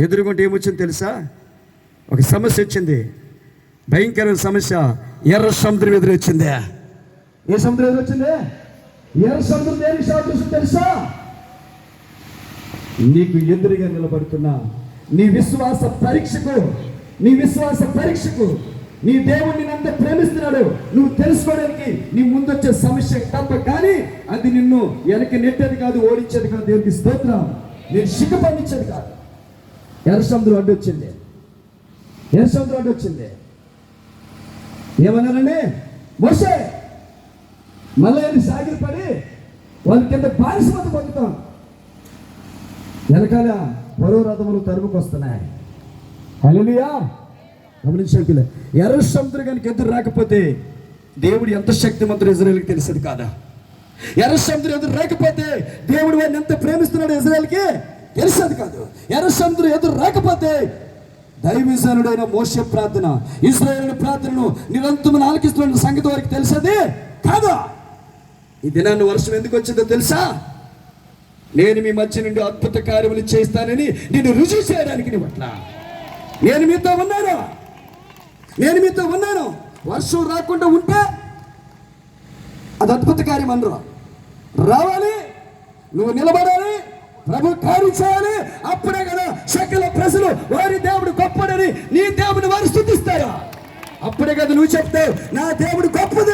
ఎదుర్కొంటే ఏమొచ్చింది తెలుసా? ఒక సమస్య వచ్చింది. భయంకరమైన సమస్య. ఎర్ర సముద్రం ఎదురొచ్చిందే ఏ సముద్రం ఎదురొచ్చిందే ఎర్ర సముద్రం దేని సాదృశ్యం తెలుసా? నీకు ఎదురుగా నిలబడుతున్నా. నీ విశ్వాస పరీక్షకు నీ విశ్వాస పరీక్షకు నీ దేవుడిని అంత ప్రేమిస్తున్నాడు. నువ్వు తెలుసుకోవడానికి నీ ముందొచ్చే సమస్య తప్ప కానీ అది నిన్ను వెనక్కి నెట్టేది కాదు ఓడించేది కాదు. దేవుడికి స్తోత్రం. నేను సిగ్గుపడించేది కాదు. ఎర్ర సముద్రం అడ్డు వచ్చింది ఎర్ర సముద్రం అడ్డు వచ్చింది ఏమన్నానండి మోసే మళ్ళీ ఆయన సాగిపడి వాళ్ళ కింద బానిసమత పొందుతాం. వెనకాల పరో రథములు తరుముకు వస్తున్నాయి హల్లెలూయా. గమనించండి ఎర్ర కనుక ఎదురు రాకపోతే దేవుడు ఎంత శక్తిమంతుడు ఇజ్రాయల్కి తెలిసేది కాదా? ఎర్ర సముద్రం ఎదురు రాకపోతే దేవుడు వారిని ఎంత ప్రేమిస్తున్నాడు ఇజ్రాయల్కి? తెలిసేది కాదు. ఎర్ర సముద్రం ఎదురు రాకపోతే దైవజనుడైన మోస ప్రార్థన ఇజ్రాయేల్ ప్రార్థనను నిరంతరం ఆలకిస్తున్న సంగతి వారికి తెలిసేది కాదా? ఈ దినాన్ని వర్షం ఎందుకు వచ్చిందో తెలుసా? నేను మీ మధ్య నుండి అద్భుత కార్యములు చేస్తానని నేను రుజువు చేయడానికి నీ పట్ల నేను మీతో ఉన్నాను. నేను మీతో ఉన్నాను. వర్షం రాకుండా ఉంటే అది అద్భుత కార్యం అనరు. రావాలి. నువ్వు నిలబడాలి. ప్రభు కార్యం చేయాలి అప్పుడే కదా సకల ప్రజలు వారి దేవుడు గొప్పడని నీ దేవుని వారు స్థుతిస్తారు? అప్పుడే కదా నువ్వు చెప్తావు నా దేవుడు గొప్పది